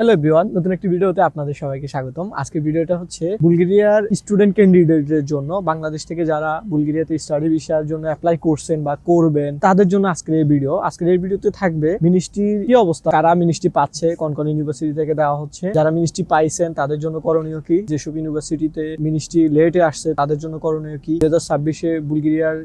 Hello everyone নতুন একটি ভিডিওতে আপনাদের সবাইকে স্বাগতম। আজকের ভিডিওটা হচ্ছে বুলগেরিয়ার স্টুডেন্ট ক্যান্ডিডেটদের জন্য। বাংলাদেশ থেকে যারা বুলগেরিয়াতে স্টাডি ভিসার জন্য অ্যাপ্লাই করছেন বা করবেন, তাদের জন্য আজকের এই ভিডিও আজকের এই ভিডিওতে থাকবে মিনিস্ট্রির কি অবস্থা? কারা মিনিস্ট্রি পাচ্ছে? কোন কোন ইউনিভার্সিটি থেকে দেওয়া হচ্ছে? যারা মিনিস্ট্রি পাইছেন, তাদের জন্য করণীয় কি? যেসব ইউনিভার্সিটিতে মিনিস্ট্রি লেটে আসছে, তাদের জন্য করণীয় কি? দু হাজার ছাব্বিশে বুলগেরিয়ার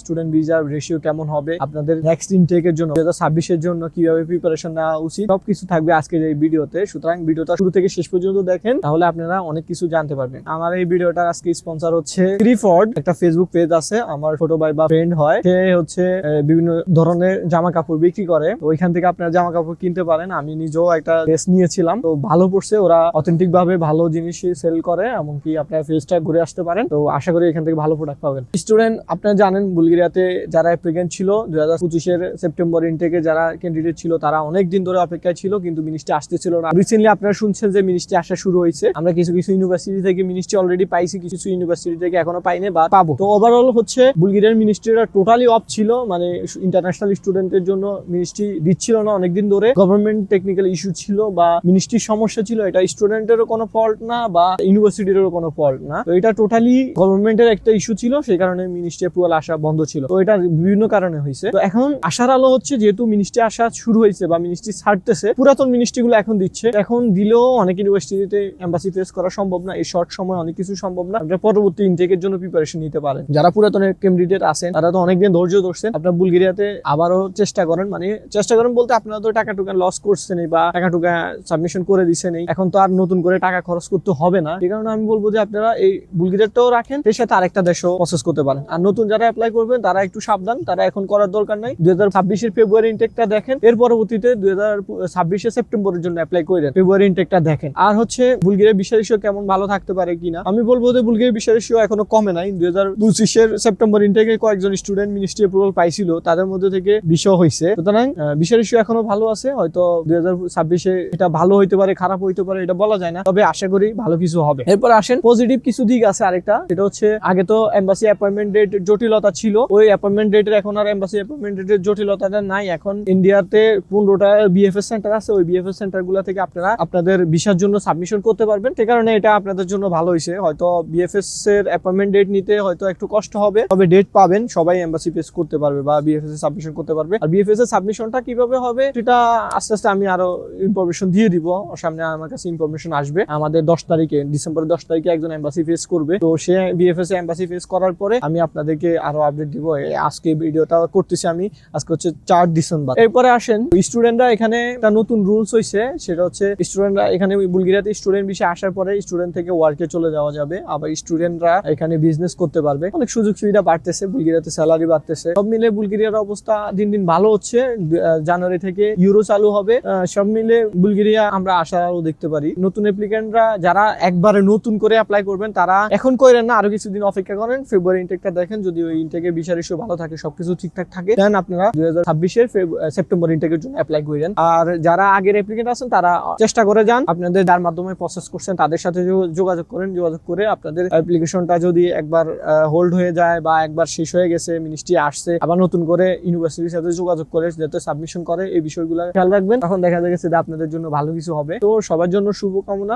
স্টুডেন্ট ভিসার রেশিও কেমন হবে? আপনাদের নেক্সট ইনটেকের জন্য দু হাজার ছাব্বিশের জন্য কীভাবে প্রিপারেশন নেওয়া উচিত? সবকিছু থাকবে আজকের এই ভিডিওতে সুতরাং ভিডিওটা শুরু থেকে শেষ পর্যন্ত দেখেন, তাহলে আপনারা অনেক কিছু জানতে পারবেন। আমার এই ভিডিওটা আজকে স্পন্সর হচ্ছে ক্রিফর্ড একটা ফেসবুক পেজ আছে। আমার ছোট ভাই বা ফ্রেন্ড হয়, সে হচ্ছে বিভিন্ন ধরনের জামা কাপড় বিক্রি করে। ওইখান থেকে আপনারা জামা কাপড় কিনতে পারেন। আমি নিজেও একটা ড্রেস নিয়েছিলাম। তো ভালো পড়ছে, ওরা অথেন্টিক ভাবে ভালো জিনিস সেল করে, এমনকি আপনার ফেসটা ঘুরে আসতে পারেন। তো আশা করি এখান থেকে ভালো প্রোডাক্ট পাবেন। স্টুডেন্ট আপনারা জানেন, বুলগেরিয়াতে যারা অ্যাপ্লিকেন্ট ছিল দু হাজার পঁচিশের সেপ্টেম্বর ইনটেকে যারা ক্যান্ডিডেট ছিল, তারা অনেক দিন ধরে অপেক্ষায় ছিল, কিন্তু মিনিস্ট্রি আসতেছিল রিসেন্টলি আপনারা শুনছেন যে মিনিস্ট্রি আসা শুরু হয়েছে। আমরা কিছু কিছু ইউনিভার্সিটি থেকে মিনিস্ট্রি অলরেডি পাইছি, কিছু কিছু ইউনিভার্সিটি থেকে এখনও পাইনি বা পাবো। তো ওভারঅল হচ্ছে, বুলগেরিয়ার মিনিস্ট্রিটা টোটালি অফ ছিল মানে ইন্টারন্যাশনাল স্টুডেন্টের জন্য মিনিস্ট্রি দিচ্ছিল না অনেকদিন ধরে। গভর্নমেন্ট টেকনিক্যাল ইস্যু ছিল বা মিনিস্ট্রির সমস্যা ছিল, এটা স্টুডেন্টেরও কোনো ফল্ট না বা ইউনিভার্সিটিরও কোনো ফল্ট না। তো এটা টোটালি গভর্নমেন্টের একটা ইস্যু ছিল, সেই কারণে মিনিস্ট্রি অ্যাপ্রুভাল আসা বন্ধ ছিল। তো এটা বিভিন্ন কারণে হয়েছে। তো এখন আসার আলো হচ্ছে, যেহেতু মিনিস্ট্রি আসা শুরু হয়েছে বা মিনিস্ট্রি ছাড়তেছে, পুরাতন মিনিস্ট্রি গুলো এখন দিচ্ছে। এখন দিলেও অনেক ইউনিভার্সিটিতে এম্বাসি ফেস করা সম্ভব না। এই শর্ট সময় অনেক কিছু সম্ভব না। আপনারা পরবর্তী ইনটেকের জন্য প্রিপারেশন নিতে পারেন। যারা পুরাতনের ক্যান্ডিডেট আছেন, তারা তো অনেকদিন ধৈর্য ধরছেন। আপনার বুলগেরিয়াতে আবারও চেষ্টা করেন। মানে চেষ্টা করেন বলতে আপনারা তো টাকা টুকা লস করছেন বা টাকা টুকা সাবমিশন করে দিচ্ছেন এখন তো আর নতুন করে টাকা খরচ করতে হবে না। এই কারণে আমি বলব যে আপনারা এই বুলগেরিয়াটাও রাখেন। এর সাথে আরেকটা দেশও প্রসেস করতে পারেন। আর নতুন যারা অ্যাপ্লাই করবেন, তারা একটু সাবধান। তারা এখন করার দরকার নাই। দুই হাজার ছাব্বিশের ফেব্রুয়ারি ইনটেকটা দেখেন। এর পরবর্তীতে দুই হাজার ছাব্বিশে সেপ্টেম্বরের জন্য অ্যাপ্লাই করেন ফেব্রুয়ারি ইনটেকটা দেখেন। আর হচ্ছে বুলগেরিয়া বিশ্ব রেশিও কেমন ভালো থাকতে পারে কিনা? আমি বলব যে বুলগেরিয়া বিশ্ব রেশিও এখনও কমে নাই। দুই হাজার পঁচিশের সেপ্টেম্বর ইনটেকে কয়েকজন স্টুডেন্ট মিনিস্ট্রি অ্যাপ্রুভাল পাইছিল তাদের মধ্যে থেকে বিশ্ব হয়েছে সুতরাং আহ, বিশ্ব এখনও ভালো আছে হয়তো দুই হাজার ছাব্বিশে এটা ভালো হইতে পারে খারাপ হইতে পারে এটা বলা যায় না। তবে আশা করি ভালো কিছু হবে। এরপর আসেন পজিটিভ কিছু দিক আছে আরেকটা সেটা হচ্ছে আগে তো এম্বাসি অ্যাপয়েন্টমেন্ট ডেট জটিলতা ছিল ওই অ্যাপয়েন্টমেন্ট ডেটের এখন আর এম্বাসি অ্যাপয়েন্টমেন্ট ডেটের জটিলতাটা নাই। এখন ইন্ডিয়াতে পনেরোটা বিএফএস সেন্টার আছে ওই বিএফএস সেন্টারগুলো থেকে আপনারা আপনাদের ভিসার জন্য সাবমিশন করতে পারবেন। সে কারণে এটা আপনাদের জন্য ভালো হয়েছে হয়তো বিএফএস এর অ্যাপয়েন্টমেন্ট ডেট নিতে হয়তো একটু কষ্ট হবে। তবে ডেট পাবেন, সবাই এম্বাসি পেস করতে পারবে বা বিএফএস এর সাবমিশন করতে পারবে। আর বিএফএস এর সাবমিশনটা কীভাবে হবে, সেটা আস্তে আস্তে আমি আরও ইনফরমেশন দিয়ে দিব। সামনে আমার কাছে ইনফরমেশন আসবে। আমাদের দশ তারিখে, ডিসেম্বরের দশ তারিখে একজন এম্বাসি ফেস করবে। তো সে বিএফএস এম্বাসি ফেস করার পরে আমি আপনাদেরকে আরও আপডেট দিব। আজকে ভিডিওটা করতেছি আমি। আজকে হচ্ছে চার ডিসেম্বর। এরপরে আসেন স্টুডেন্টরা এখানে একটা নতুন রুলস হয়েছে সেটা হচ্ছে স্টুডেন্টরা এখানে বুলগেরিয়াতে স্টুডেন্ট বিষয়ে আসার পরে স্টুডেন্ট থেকে ওয়ার্কে চলে যাওয়া যাবে। আবার স্টুডেন্টরা এখানে বিজনেস করতে পারবে। অনেক সুযোগ সুবিধা বাড়তেছে, বুলগেরিয়াতে স্যালারি বাড়তেছে। সব মিলে বুলগেরিয়ার অবস্থা দিন দিন ভালো হচ্ছে। জানুয়ারি থেকে ইউরো চালু হবে। সব মিলে বুলগেরিয়া আমরা আশাও দেখতে পারি। নতুন অ্যাপ্লিকেন্টরা যারা একবারে নতুন করে অ্যাপ্লাই করবেন, তারা এখন করেন না, আরও কিছুদিন অপেক্ষা করেন। ফেব্রুয়ারি ইনটেকটা দেখেন, যদি ওই ইনটেকের বিচার ইস্যু ভালো থাকে, সবকিছু ঠিকঠাক থাকে দেন আপনারা দুই হাজার ছাব্বিশের সেপ্টেম্বর ইনটেকের জন্য অ্যাপ্লাই করেন আর যারা আগের অ্যাপ্লিকেন্ট আছেন, তারা চেষ্টা করে যান। আপনাদের যার মাধ্যমে প্রসেস করছেন, তাদের সাথে যোগাযোগ করেন, যোগাযোগ করে আপনাদের অ্যাপ্লিকেশনটা যদি একবার হোল্ড হয়ে যায় বা একবার শেষ হয়ে গেছে মিনিস্ট্রি আসছে, আবার নতুন করে ইউনিভার্সিটির সাথে যোগাযোগ করে, যাতে সাবমিশন করে, এই বিষয়গুলো খেয়াল রাখবেন। তখন দেখা গেছে যে আপনাদের জন্য ভালো কিছু হবে। তো সবার জন্য শুভকামনা।